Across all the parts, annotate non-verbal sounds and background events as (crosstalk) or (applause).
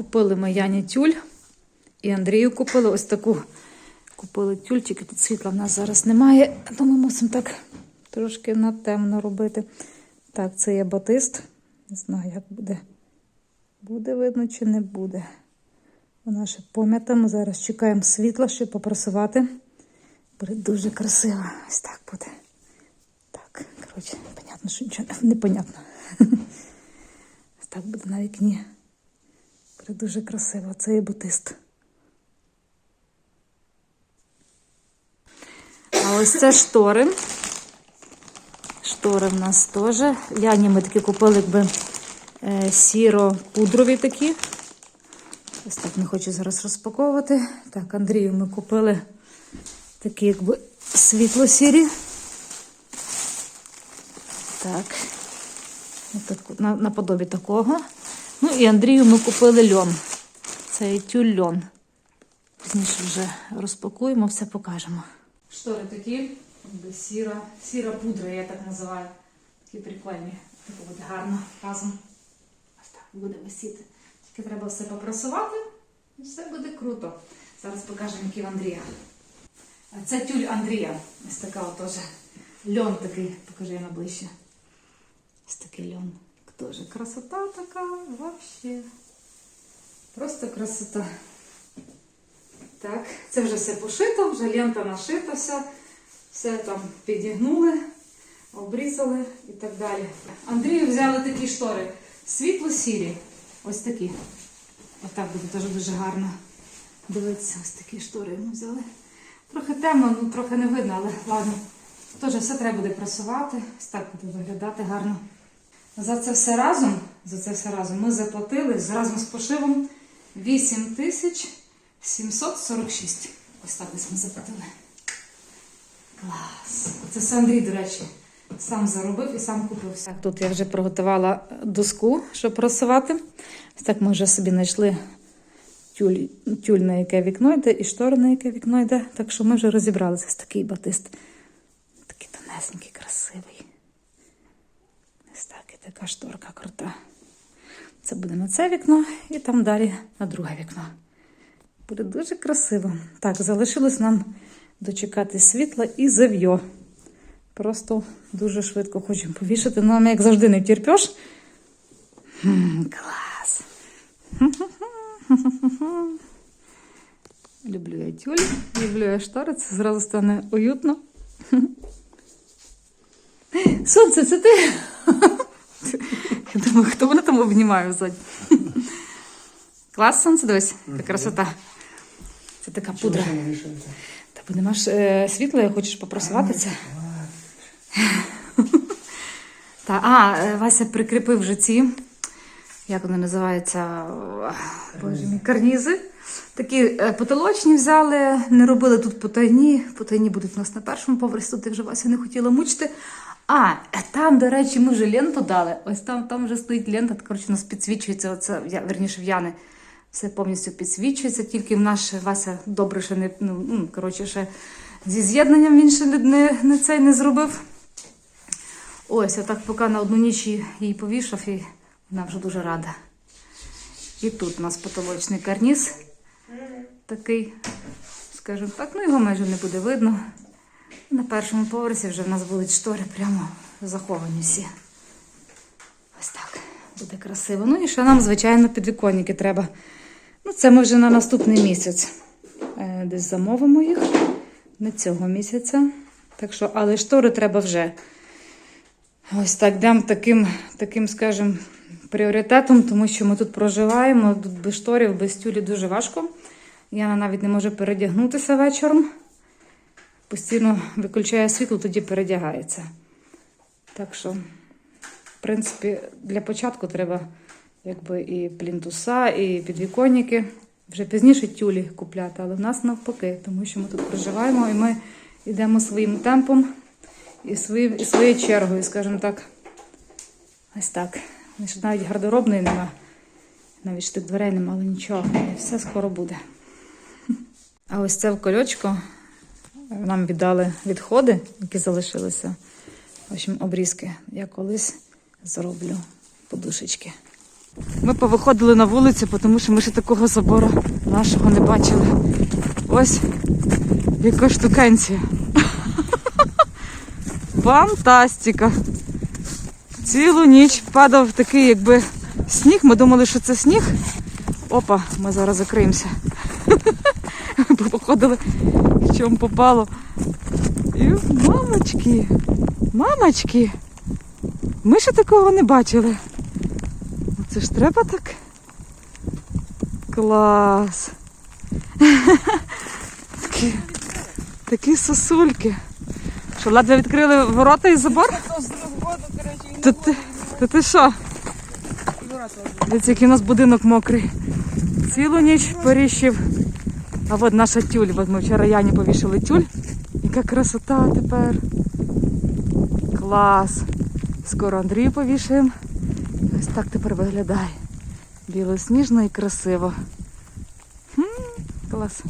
Купили ми Яні тюль і Андрію купили ось таку. Купили тюль, тут світла в нас зараз немає, тому мусимо так трошки натемно робити. Так, це є батист. Не знаю, як буде. Буде видно чи не буде. Вона ще пом'ята. Ми зараз чекаємо світла, щоб попрасувати. Буде дуже красиво. Ось так буде. Так, коротше, понятно, що нічого не непонятно. (laughs) Ось так буде на вікні. Дуже красиво. Це є батист. А ось це штори. Штори в нас теж. Яні ми такі купили, якби е, сіро-пудрові такі. Ось так не хочу зараз розпаковувати. Так, Андрію ми купили такі, якби світло-сірі. Так. Наподобі такого. Ну і Андрію ми купили льон. Це тюль льон. Пізніше вже розпакуємо, все покажемо. Штори такі, сіра, сіра пудра, я так називаю. Такі прикольні. Так буде гарно разом. Ось так буде висіти. Тільки треба все попрасувати, і все буде круто. Зараз покажемо, який Андрія. Це тюль Андрія. Ось така от теж. Льон такий, покажи я ближче. Ось такий льон. Теж красота така, вообще. Просто красота. Так, це вже все пошито, вже лента нашита, вся, все там підігнули, обрізали і так далі. Андрію взяли такі штори. Світло-сірі. Ось такі. Отак буде теж дуже гарно. Дивитися, ось такі штори йому взяли. Трохи темно, ну трохи не видно, але ладно. Теж все треба буде прасувати. Ось так буде виглядати гарно. За це все разом, за це все разом ми заплатили з- разом з пошивом 8 тисяч 746. Ось так ось ми заплатили. Клас. Це все Андрій, до речі, сам заробив і сам купив. Так, тут я вже приготувала доску, щоб просувати. Ось так ми вже собі знайшли тюль, тюль на яке вікно йде і штори на яке вікно йде. Так що ми вже розібралися. Ось такий батист. Такий тонесенький, красивий. Така шторка крута. Це буде на це вікно і там далі на друге вікно. Буде дуже красиво. Так, залишилось нам дочекати світла і зав'йо. Просто дуже швидко хочемо повішати. Ну, як завжди, не втерпеш. Хм, клас. (laughs) Люблю я тюль, люблю я штори, це зразу стане уютно. (laughs) Сонце, це ти? (laughs) Я думаю, хто мене там обнімає ззаді? Клас, сонце, дивись, яка красота. Це така пудра. Та бо нема ж е, світла, я хочеш попросувати це. Та, а, е, Вася прикріпив вже ці, як вони називаються, боже мій, карнізи. Такі е, потолочні взяли, не робили тут потайні. Потайні будуть у нас на першому поверсі, тут я вже Вася не хотіла мучити. А, там, до речі, ми вже ленту дали. Ось там, там вже стоїть лента, коротше, у нас підсвічується, оце, верніше в Яни. Все повністю підсвічується, тільки в наш Вася добре ще не, ну, ну, коротше, ще зі з'єднанням він ще не, не, цей не зробив. Ось, я так поки на одну ніч її повішав, і вона вже дуже рада. І тут у нас потолочний карніз такий, скажімо так, ну його майже не буде видно. На першому поверсі вже в нас будуть штори прямо заховані всі. Ось так. Буде красиво. Ну і ще нам, звичайно, підвіконники треба. Ну, це ми вже на наступний місяць. Е, Десь замовимо їх. Не цього місяця. Так що, але штори треба вже. Ось так йдемо таким, таким, скажімо, пріоритетом, тому що ми тут проживаємо. Тут без шторів, без тюлі дуже важко. Яна навіть не може передягнутися вечором. Постійно виключає світло, тоді передягається. Так що, в принципі, для початку треба якби і плінтуса, і підвіконники. Вже пізніше тюлі купляти, але в нас навпаки, тому що ми тут проживаємо і ми йдемо своїм темпом і, своїм, і своєю чергою, скажімо так. Ось так. Навіть гардеробної нема, навіть штик дверей нема, але нічого. І все скоро буде. А ось це в кольочко нам віддали відходи, які залишилися. В общем, обрізки. Я колись зроблю подушечки. Ми повиходили на вулицю, тому що ми ще такого забору нашого не бачили. Ось яка штукенція. (laughs) Фантастика! Цілу ніч падав такий, якби сніг. Ми думали, що це сніг. Опа, ми зараз закриємося. (laughs) Походили, в чому попало. І мамочки, мамочки. Ми ще такого не бачили. Це ж треба так. Клас. (laughs) Такі, такі сосульки. Що, ледве відкрили ворота і забор? Та ти, та ти що? Дивіться, який у нас будинок мокрий. Цілу ніч поріщив. А от наша тюль. От ми вчора Яні повішали тюль. Яка красота тепер. Клас. Скоро Андрію повішаємо. Ось так тепер виглядає. Білосніжно і красиво. Хм, клас.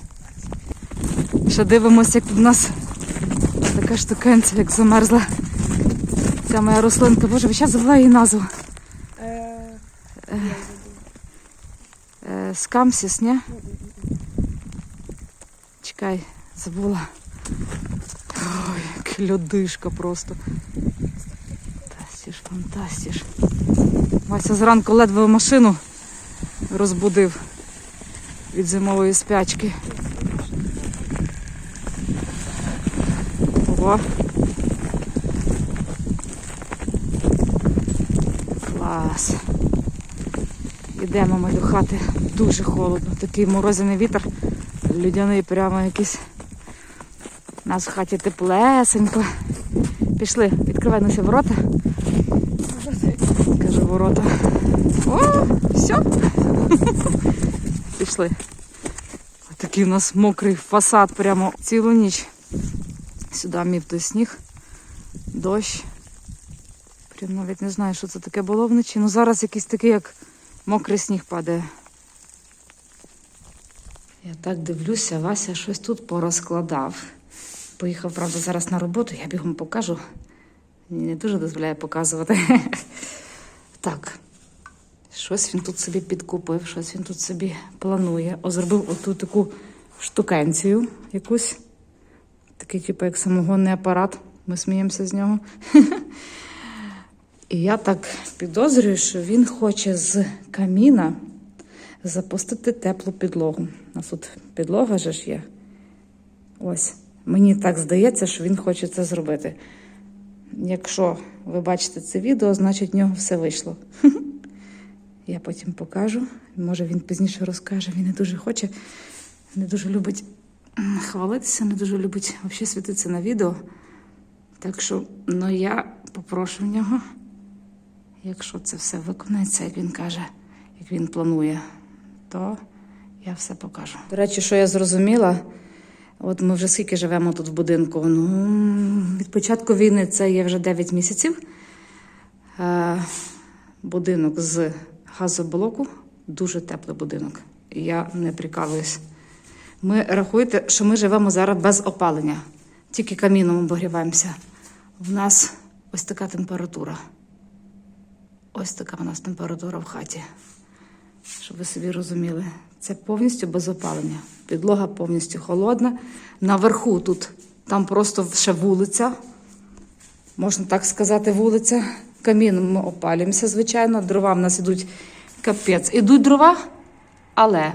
Ще дивимося, як тут у нас така штукенця, як замерзла. Ця моя рослинка. Боже, ви зараз забула її назву. Е, скамсіс, ні? Чекай, забула. Ой, як льодишка просто. Фантастиш, фантастиш. Вася зранку ледве машину розбудив від зимової спячки. Ого. Клас. Ідемо ми до хати. Дуже холодно. Такий морозяний вітер. Людяний прямо якийсь. У нас в хаті теплесенько. Пішли, відкривай наші ворота. Кажу ворота. О, все. Пішли. Такий у нас мокрий фасад прямо цілу ніч. Сюди мів той сніг, дощ. Прям навіть не знаю, що це таке було вночі. Ну зараз якийсь такий, як мокрий сніг падає. Я так дивлюся, Вася щось тут порозкладав. Поїхав, правда, зараз на роботу, я бігом покажу. Не дуже дозволяє показувати. (laughs) Так, щось він тут собі підкупив, щось він тут собі планує. О, зробив оту таку штукенцію якусь. Такий, типу, як самогонний апарат. Ми сміємося з нього. (laughs) І я так підозрюю, що він хоче з каміна запустити теплу підлогу. У нас тут підлога же ж є. Ось. Мені так здається, що він хоче це зробити. Якщо ви бачите це відео, значить в нього все вийшло. (laughs) Я потім покажу. Може він пізніше розкаже. Він не дуже хоче, не дуже любить хвалитися, не дуже любить взагалі світитися на відео. Так що, ну я попрошу в нього, якщо це все виконається, як він каже, як він планує, то я все покажу. До речі, що я зрозуміла, от ми вже скільки живемо тут в будинку. Ну, від початку війни це є вже 9 місяців. Е, будинок з газоблоку, дуже теплий будинок. Я не прикалуюсь. Ми рахуйте, що ми живемо зараз без опалення, тільки каміном обогріваємося. В нас ось така температура. Ось така в нас температура в хаті. Щоб ви собі розуміли, це повністю без опалення. Підлога повністю холодна. Наверху тут там просто ще вулиця. Можна так сказати, вулиця. Каміном ми опалюємося, звичайно. Дрова в нас ідуть капець. Ідуть дрова, але,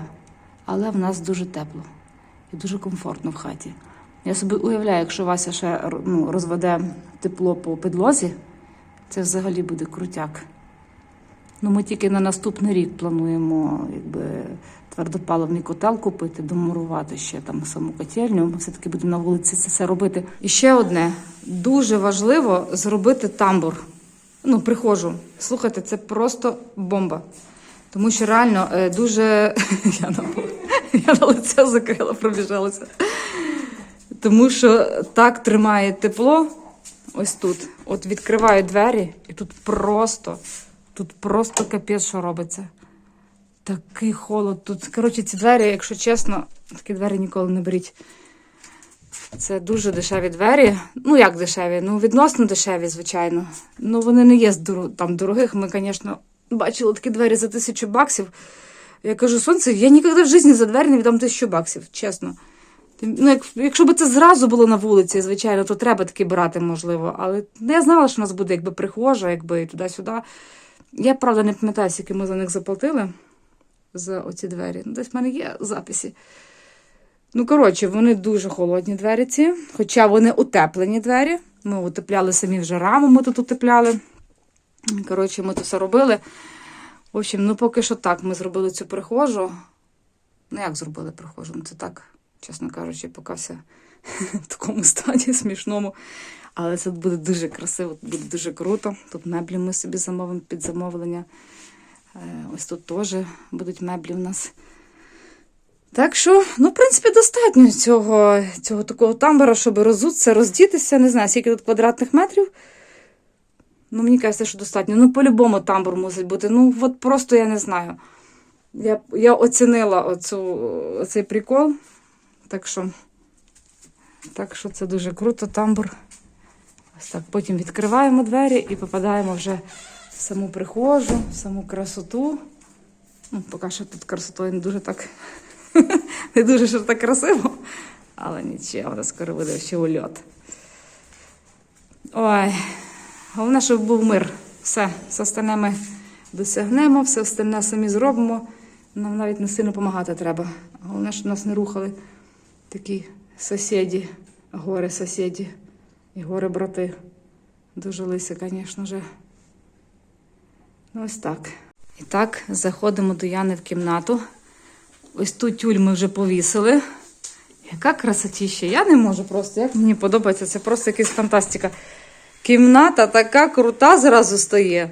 але в нас дуже тепло і дуже комфортно в хаті. Я собі уявляю, якщо Вася ще ну, розведе тепло по підлозі, це взагалі буде крутяк. Ну, ми тільки на наступний рік плануємо якби, твердопаливний котел купити, домурувати ще там саму котельню. Ми все-таки будемо на вулиці це все робити. І ще одне: дуже важливо зробити тамбур. Ну, приходжу. Слухайте, це просто бомба. Тому що реально е, дуже. (laughs) Я на, я на лице закрила, пробіжалася. Тому що так тримає тепло. Ось тут. От відкриваю двері, і тут просто, тут просто капець, що робиться. Такий холод. Тут, коротше, ці двері, якщо чесно, такі двері ніколи не беріть. Це дуже дешеві двері. Ну, як дешеві? Ну, відносно дешеві, звичайно. Ну, вони не є там дорогих. Ми, звісно, бачила такі двері за тисячу баксів. Я кажу, сонце, я ніколи в житті за двері не віддам тисячу баксів, чесно. Ну, як, якщо б це зразу було на вулиці, звичайно, то треба таки брати, можливо. Але я знала, що у нас буде якби прихожа, якби туди-сюди. Я, правда, не пам'ятаю, скільки ми за них заплатили за оці двері. Ну, Десь в мене є записи. Ну, коротше, вони дуже холодні двері ці, хоча вони утеплені двері. Ми утепляли самі вже раму, ми тут утепляли. Коротше, ми то все робили. В общем, ну поки що так, ми зробили цю прихожу. Ну, як зробили прихожу? Ну, це так, чесно кажучи, поки все (laughs) в такому стані смішному. Але це буде дуже красиво, буде дуже круто. Тут меблі ми собі замовимо під замовлення. Е, Ось тут теж будуть меблі в нас. Так що, ну, в принципі, достатньо цього, цього такого тамбура, щоб розутися, роздітися. Не знаю, скільки тут квадратних метрів. Ну, мені кажеться, що достатньо. Ну, по-любому тамбур мусить бути. Ну, от просто я не знаю. Я, я оцінила оцю, оцей прикол. Так що, так що це дуже круто, тамбур. Ось так. Потім відкриваємо двері і попадаємо вже в саму прихожу, в саму красоту. Ну, поки що тут красотою не дуже так. (laughs) Не дуже ж так красиво, але нічого, вона скоро буде ще ульот. Ой, головне, щоб був мир. Все, все остальне ми досягнемо, все остальне самі зробимо. Нам навіть не сильно допомагати треба. Головне, щоб нас не рухали такі сусіді, горе сусіді і горе брати. Дожилися, звісно ж. Ну, ось так. І так, заходимо до Яни в кімнату. Ось ту тюль ми вже повісили. Яка красотіща. Я не можу просто, як мені подобається, це просто якась фантастика. Кімната така крута зразу стає.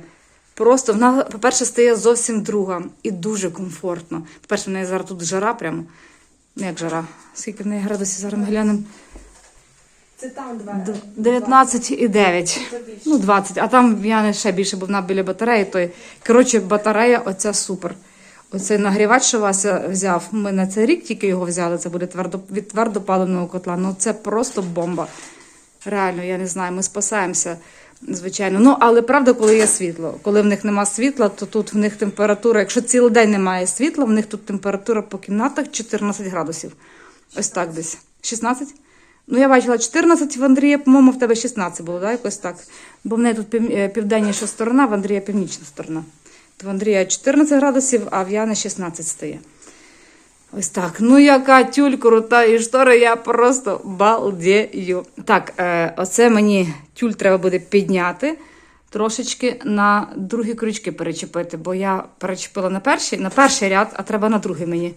Просто вона, по-перше, стає зовсім друга і дуже комфортно. По-перше, в неї зараз тут жара прямо. Ну, як жара? Скільки в неї градусів зараз ми глянемо? Це там два. Д- 19 і 9. Ну, 20. А там я не ще більше, бо вона біля батареї. Той. Коротше, батарея оця супер. Оцей нагрівач, що Вася взяв. Ми на цей рік тільки його взяли. Це буде твердо, від твердопаленого котла. Ну це просто бомба. Реально, я не знаю, ми спасаємося, звичайно. Ну, але правда, коли є світло. Коли в них нема світла, то тут в них температура. Якщо цілий день немає світла, в них тут температура по кімнатах 14 градусів. Ось так десь. 16? Ну, я бачила 14 в Андрія, по-моєму, в тебе 16 було, да? якось так. Бо в неї тут е, південніша сторона, в Андрія північна сторона. То в Андрія 14 градусів, а в Яни 16 стає. Ось так. Ну, яка тюль крута і штори, я просто балдею. Так, е, оце мені тюль треба буде підняти. Трошечки на другі крючки перечепити, бо я перечепила на перший, на перший ряд, а треба на другий мені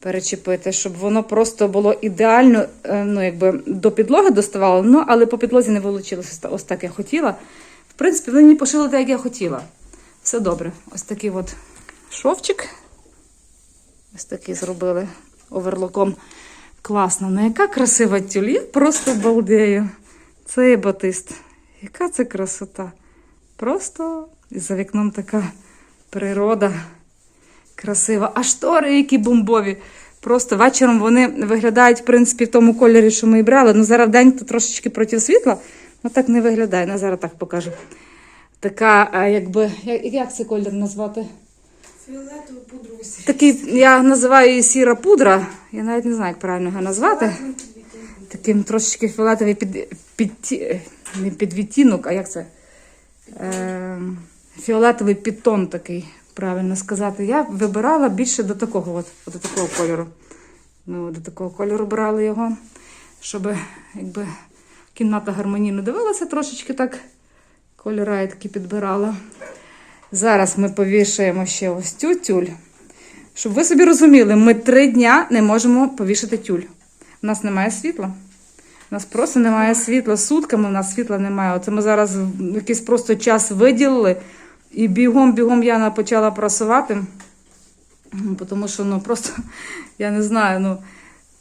перечепити, щоб воно просто було ідеально, е, ну, якби до підлоги доставало, ну, але по підлозі не вийшло ось так я хотіла. В принципі, вони мені пошили так, як я хотіла. Все добре. Ось такий от шовчик. Ось такий зробили оверлоком. Класно. Ну, яка красива тюль. Я просто балдею. Це батист. Яка це красота. Просто за вікном така природа красива. А штори, які бомбові. Просто вечором вони виглядають, в принципі, в тому кольорі, що ми і брали. Ну, зараз день то трошечки проти світла, ну так не виглядає. Ну, зараз так покажу. Така, якби, як, як цей колір назвати? Фіолетову пудру. Такий, я називаю її сіра пудра. Я навіть не знаю, як правильно його назвати. Таким трошечки фіолетовий під, під, не підвідтінок, а як це? Е, фіолетовий підтон такий, правильно сказати. Я вибирала більше до такого, от, до такого кольору. Ми до такого кольору брали його, щоб якби кімната гармонійно дивилася, трошечки так кольора я такі підбирала. Зараз ми повішаємо ще ось цю тюль. Щоб ви собі розуміли, ми три дня не можемо повішати тюль. У нас немає світла. У нас просто немає світла. Сутками у нас світла немає. Оце ми зараз якийсь просто час виділили. І бігом-бігом Яна почала прасувати. Тому що ну просто я не знаю. ну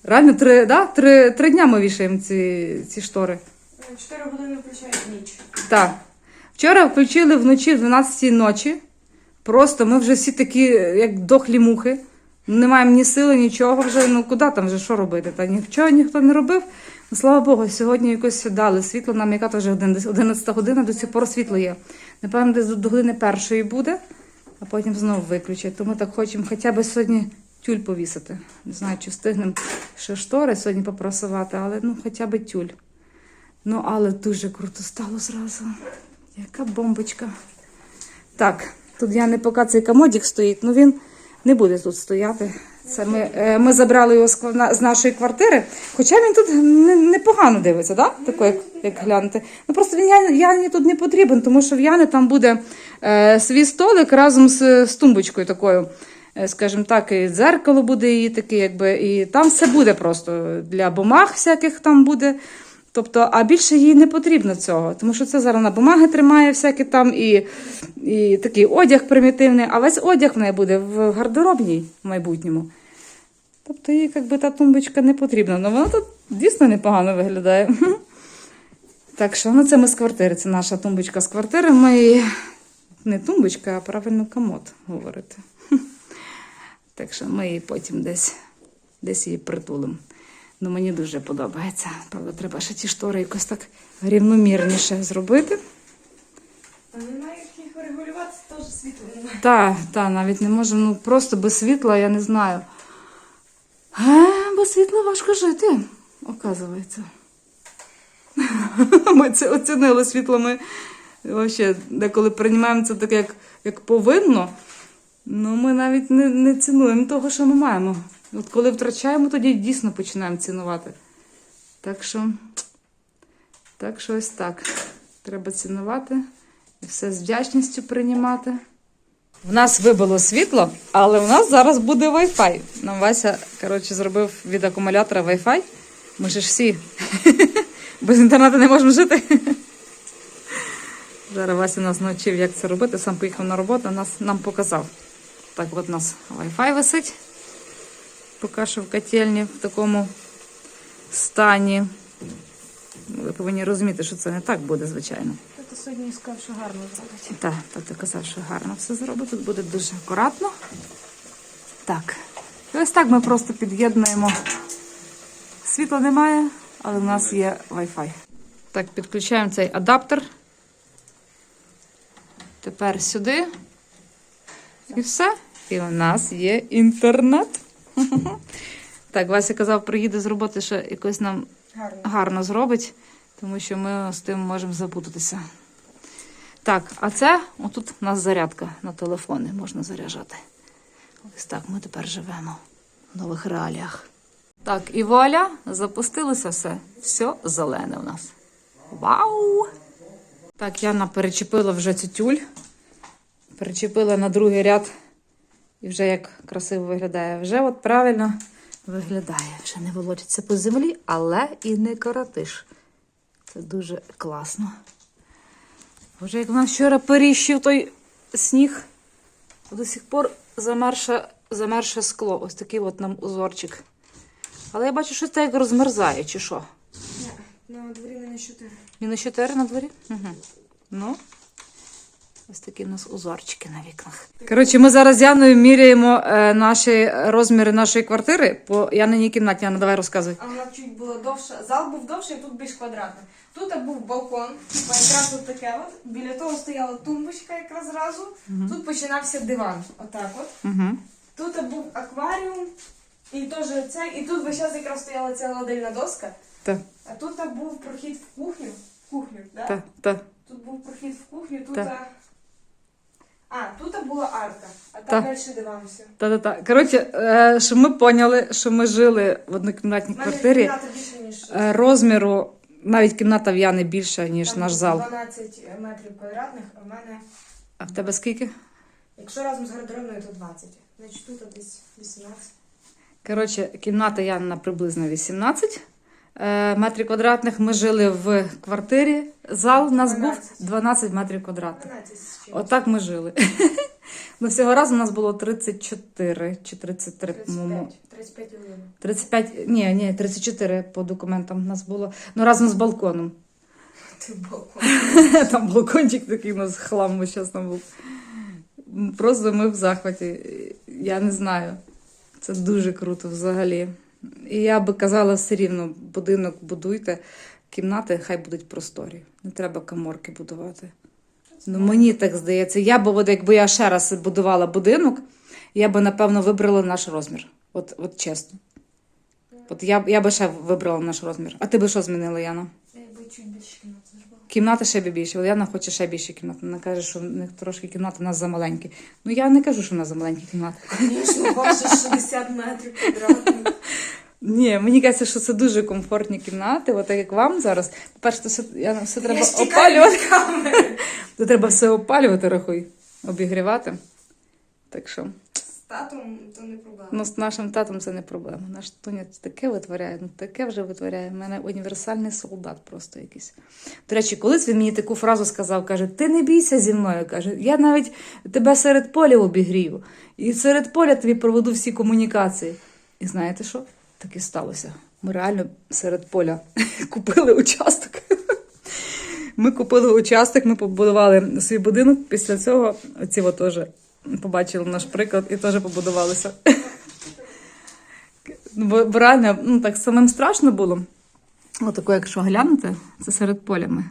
Реально три, да? три, три дня ми вішаємо ці, ці штори. Чотири години включають ніч. Так. Вчора включили вночі в 12 ночі. Просто ми вже всі такі, як дохлі мухи. Не маємо ні сили, нічого вже. Ну куди там вже що робити? Та нічого ніхто не робив. Ну, слава Богу, сьогодні якось дали світло нам, яка теж година, 11 година, до сих пор світло є. Напевно, десь до години першої буде. а потім знову виключать. Тому так хочемо хоча б сьогодні тюль повісити. Не знаю, чи встигнемо ще штори сьогодні попрасувати, але ну хоча б тюль. Ну, але дуже круто стало зразу. Яка бомбочка. Так, тут я не поки цей комодік стоїть, ну він не буде тут стояти. Це ми, е, ми забрали його з, нашої квартири. Хоча він тут непогано дивиться, да? Тако, як, як глянути. Ну просто він Яні тут не потрібен, тому що в Яни там буде е, свій столик разом з, з тумбочкою такою. Е, Скажімо так, і дзеркало буде її таке, якби, і там все буде просто для бумаг всяких там буде. Тобто, а більше їй не потрібно цього, тому що це зараз на бумаги тримає всякі там і, і такий одяг примітивний, а весь одяг в неї буде в гардеробній в майбутньому. Тобто їй якби та тумбочка не потрібна. Ну вона тут дійсно непогано виглядає. (laughs) Так що, ну це ми з квартири, це наша тумбочка з квартири. Ми її не тумбочка, а правильно комод говорити. (laughs) Так що ми її потім десь, десь її притулимо. Ну, мені дуже подобається. Правда, треба ще ті штори якось так рівномірніше зробити. Немає їх регулювати, теж світло немає. Та, та, навіть не можу, ну просто без світла, я не знаю. Е, без світла важко жити, оказується. (laughs) Ми це оцінили світло. Ми вообще деколи приймаємо це так, як, як повинно. Ну, ми навіть не, не цінуємо того, що ми маємо. От коли втрачаємо, тоді дійсно починаємо цінувати. Так що, так що ось так. Треба цінувати і все з вдячністю приймати. В нас вибило світло, але у нас зараз буде Wi-Fi. Нам Вася, коротше, зробив від акумулятора Wi-Fi. Ми ж всі (laughs) без інтернету не можемо жити. Зараз Вася нас навчив, як це робити. Сам поїхав на роботу, нас, нам показав. Так, от у нас Wi-Fi висить. Поки що в котельні в такому стані. Ви повинні розуміти, що це не так буде, звичайно. Сьогодні сказав, що гарно зробить. Так, тато казав, що гарно все зробить. Тут буде дуже акуратно. Так. І ось так ми просто під'єднуємо. Світла немає, але в нас є Wi-Fi. Так, підключаємо цей адаптер. Тепер сюди. І все. І у нас є інтернет. (laughs) Так, Вася казав, приїде з роботи, що якось нам Гарно. гарно зробить, тому що ми з тим можемо забутися. Так, а це отут у нас зарядка на телефони, можна заряджати. Ось так ми тепер живемо в нових реаліях. Так, і вуаля, запустилося все. Все зелене у нас. Вау! Так, Яна перечепила вже цю тюль. Перечепила на другий ряд. І вже як красиво виглядає. Вже от правильно виглядає. Вже не волочиться по землі, але і не коротиш. Це дуже класно. Вже як в нас вчора періщив той сніг, до сих пор замерше, замерше скло. Ось такий от нам узорчик. Але я бачу, що це як розмерзає, чи що? На дворі мінус 4. Мінус 4 на дворі? Угу. Ну, ось такі у нас узорчики на вікнах. Коротше, ми зараз з Яною міряємо е, наші розміри нашої квартири по Яниній кімнаті. Яна, давай розказуй. А вона чуть була довша. Зал був довший, а тут більш квадратний. Тут був балкон, якраз тут таке от. Біля того стояла тумбочка якраз зразу. Тут починався диван. Отак от. Угу. Тут був акваріум. І теж це, і тут весь час якраз стояла ця ладильна доска. Так, А тут був прохід в кухню. В кухню, да? так, так. Тут був прохід в кухню, тут. Так. А, тут була арка, а там далі диван все. Та-та-та. Коротше, е, щоб ми поняли, що ми жили в однокімнатній У мене квартирі. кімната більше, ніж Е, Розміру, навіть кімната в Яни більша, ніж там наш зал. 12 метрів квадратних, а в мене, А в тебе скільки? якщо разом з гардеробною, то 20. Значить тут десь 18. Коротше, кімната Янина приблизно 18 е, метрів квадратних. Ми жили в квартирі. Зал у нас був 12. 12 метрів квадратних. 12. Отак ми жили. (laughs) Ну, всього разу у нас було 34 чи 33, по-моєму. 35. 35 годин. 35, ні, ні, 34 по документам у нас було. Ну, разом з балконом. (laughs) Ти балкон. (laughs) Там балкончик такий у нас хлам там був. Просто ми в захваті. Я не знаю. Це дуже круто взагалі. І я би казала все рівно, будинок будуйте, кімнати хай будуть просторі. Не треба каморки будувати. Ну, мені так здається. Я б, от, якби я ще раз будувала будинок, я би, напевно, вибрала наш розмір. От, от чесно. От я, я би ще вибрала наш розмір. А ти би що змінила, Яна? Я би чуть більше кімнати зробила. Кімната ще б більше. Яна хоче ще більше кімнат. Вона каже, що в них трошки кімнати у нас замаленькі. Ну я не кажу, що в нас замаленькі кімнати. Звісно, ваше 60 метрів квадратних. Ні, мені кажеться, що це дуже комфортні кімнати, от так як вам зараз. По-перше, то все, Яна, все треба Я опалювати. (laughs) То треба все опалювати, рахуй, обігрівати. Так що. З татом то не проблема. Ну, з нашим татом це не проблема. Наш Тоня таке витворяє, ну таке вже витворяє. У мене універсальний солдат просто якийсь. До речі, колись він мені таку фразу сказав: каже: Ти не бійся зі мною. каже, я навіть тебе серед поля обігрію. І серед поля тобі проведу всі комунікації. І знаєте що? Так і сталося. Ми реально серед поля (laughs) купили участок. Ми купили участок, ми побудували свій будинок. Після цього ці от теж побачили наш приклад і теж побудувалися. Ну, Бо, бо реально, ну так самим страшно було. Отако, якщо глянути, це серед полями.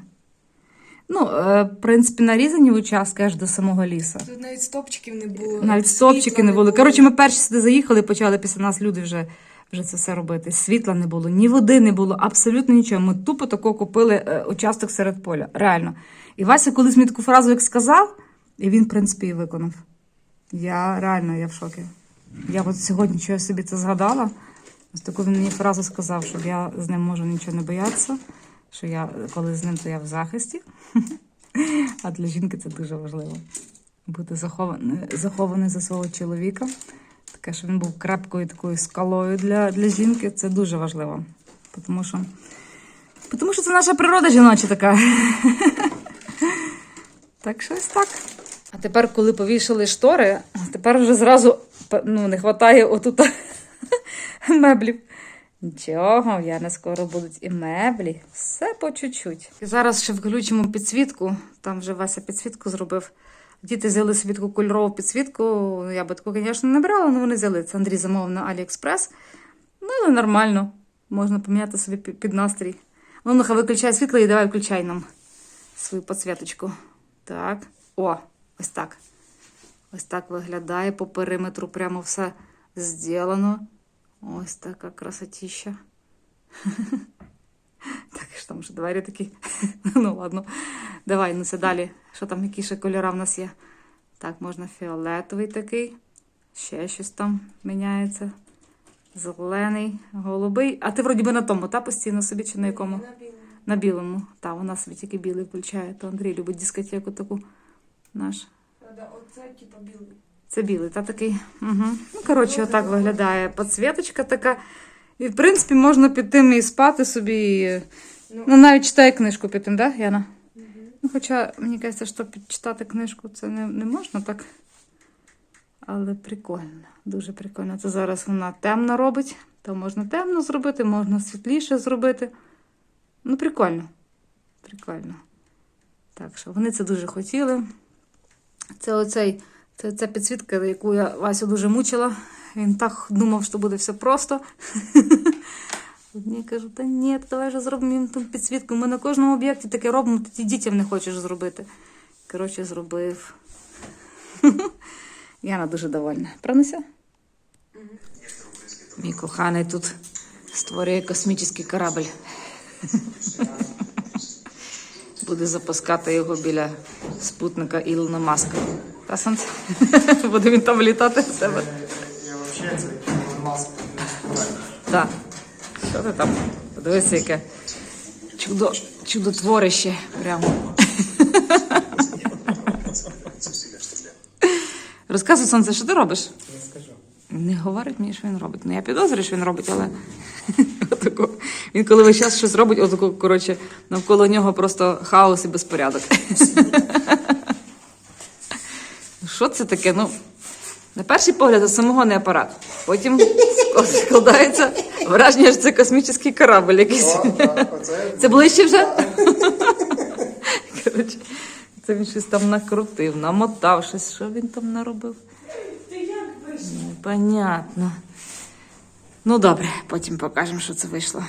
Ну, е, в принципі, нарізані участки аж до самого лісу. Тут навіть стопчиків не було. Навіть стовпчики не було. Коротше, ми перші сюди заїхали, почали після нас люди вже, вже це все робити. Світла не було, ні води не було, абсолютно нічого. Ми тупо тако купили е, участок серед поля. Реально. І Вася колись мені таку фразу як сказав, і він, в принципі, і виконав. Я реально я в шокі. Я от сьогодні я собі це згадала. Ось таку він мені фразу сказав, що я з ним можу нічого не боятися, що я коли з ним, то я в захисті. (laughs) А для жінки це дуже важливо. Бути захований, захований за свого чоловіка. Таке, що він був крепкою такою скалою для, для жінки, це дуже важливо. Тому що, тому що це наша природа жіноча така. (laughs) Так що ось так. А тепер, коли повішали штори, тепер вже зразу ну, не вистачає отут (laughs) меблів. Нічого, в Яни скоро будуть і меблі. Все по чуть-чуть. І зараз ще включимо підсвітку. Там вже Вася підсвітку зробив. Діти взяли собі таку кольорову підсвітку. Я би таку, звісно, не брала, але вони взяли. Це Андрій замовив на Аліекспрес. Ну, але нормально. Можна поміняти собі під настрій. Ну, нехай виключай світло і давай включай нам свою підсвіточку. Так. О, ось так. Ось так виглядає по периметру. Прямо все зроблено. Ось така красотища. (laughs) Там вже двері такі. (laughs) Ну ладно. Давай, ну це далі. Що там, які ще кольори в нас є? Так, можна фіолетовий такий. Ще щось там міняється. Зелений, голубий. А ти вроді би на тому, та постійно собі чи на якому? На білому. На білому. Та, вона собі тільки білий включає. То Андрій любить дискотеку таку. Наш. Оце типа білий. Це білий, та такий. Угу. Ну, коротше, отак виглядає підсвіточка така. І, в принципі, можна під тим і спати собі. Ну. Ну, навіть читає книжку під тим, да, Яна? Угу. Ну, хоча, мені кажеться, що підчитати книжку це не, не можна так. Але прикольно, дуже прикольно. Це зараз вона темно робить, то можна темно зробити, можна світліше зробити. Ну, прикольно. Прикольно. Так що вони це дуже хотіли. Це оцей, це ця підсвітка, яку я Васю дуже мучила. Він так думав, що буде все просто. (laughs) Одні кажуть, та ні, давай же зробимо їм ту підсвітку. Ми на кожному об'єкті таке робимо, ти дітям не хочеш зробити. Коротше, зробив. (laughs) Яна дуже довольна. Правнуся? Мій коханий тут створює космічний корабль. (laughs) Буде запускати його біля спутника Ілона Маска. Та сонце? (laughs) Буде він там літати в себе. Я вообще це Ілон Маск. Так. Що ти там? Подивися, яке чудо, чудотворище. Прямо. Розказуй, сонце, що ти робиш? Не скажу. Не говорить мені, що він робить. Ну, я підозрюю, що він робить, але (laughs) отако. він коли весь час щось робить, отако, коротше, навколо нього просто хаос і безпорядок. (laughs) Ну, Що це таке? Ну, на перший погляд, це самогонний апарат. Потім складається враження, що це космічний корабль якийсь. О, так, оце Це ближче вже? (laughs) Коротше, це він щось там накрутив, намотав щось. Що він там наробив? Непонятно. Ну, добре, потім покажемо, що це вийшло.